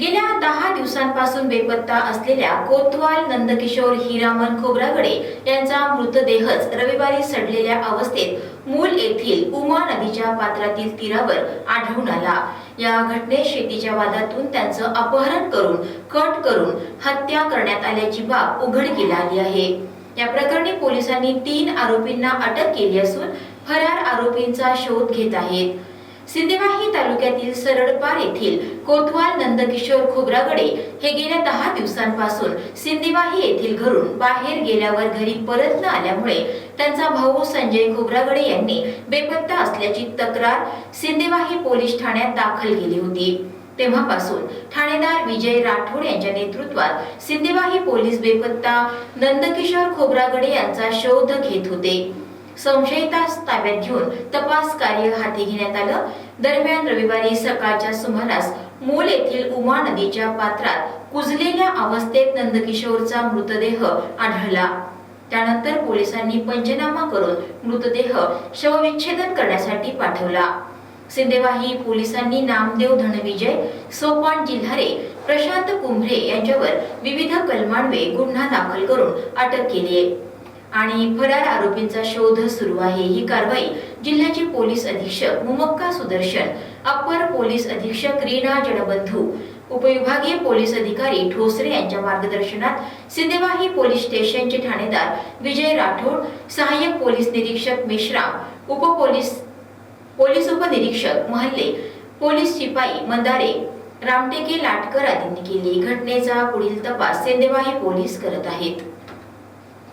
गेल्या दहा दिवसांपासून बेपत्ता असलेल्या कोतवाल नंदकिशोर हिरामन खोब्रागडे यांचा मृतदेहच रविवारी सडलेल्या अवस्थेत मूल येथील उमा नदीच्या पात्रातील तीरावर आढळून आला. या घटनेत शेतीच्या वादातून त्यांचं अपहरण करून कट करून हत्या करण्यात आल्याची बाब उघडकीला आली आहे. या प्रकरणी पोलिसांनी तीन आरोपींना अटक केली असून फरार आरोपींचा शोध घेत आहेत. सिंदेवाही तालुक्यातील सरळपार येथील कोतवाल नंदकिशोर खोब्रागडे हे गेल्या दहा दिवसांपासून सिंदेवाही येथील घरून बाहेर गेल्यावर घरी परत न आल्यामुळे त्यांचा भाऊ संजय खोब्रागडे यांनी बेपत्ता असल्याची तक्रार सिंदेवाही पोलीस ठाण्यात दाखल केली होती. तेव्हापासून ठाणेदार विजय राठोड यांच्या नेतृत्वात सिंदेवाही पोलीस बेपत्ता नंदकिशोर खोब्रागडे यांचा शोध घेत होते. संशयितास ताब्यात घेऊन तपास कार्य हाती घेण्यात आलं. दरम्यान रविवारी सकाळच्या सुमारास मूल येथील उमा नदीच्या पात्रात कुजलेल्या अवस्थेत नंदकिशोरचा मृतदेह आढळला. त्यानंतर पोलिसांनी पंचनामा करून मृतदेह शवविच्छेदन करण्यासाठी पाठवला. सिंदेवाही पोलिसांनी नामदेव धनविजय सोपान जिल्हारे प्रशांत कुंभरे यांच्यावर विविध कलमांवे गुन्हा दाखल करून अटक केली आहे. आणि फरार आरोपींचा शोध सुरू आहे. ही कारवाई जिल्ह्याचे पोलीस अधीक्षक मुमक्का सुदर्शन अप्पर पोलीस अधीक्षक रीना जडबंधू उपविभागीय पोलीस अधिकारी ठोसरे यांच्या मार्गदर्शनात सिंदेवाही पोलीस स्टेशनचे ठाणेदार विजय राठोड सहाय्यक पोलीस निरीक्षक मेश्राम उपपोलीस पोलीस उपनिरीक्षक महल्ले पोलीस शिपाई मंदारे रामटेके लाटकर आदींनी केली. घटनेचा पुढील तपास सेंदेवाही पोलीस करत आहेत.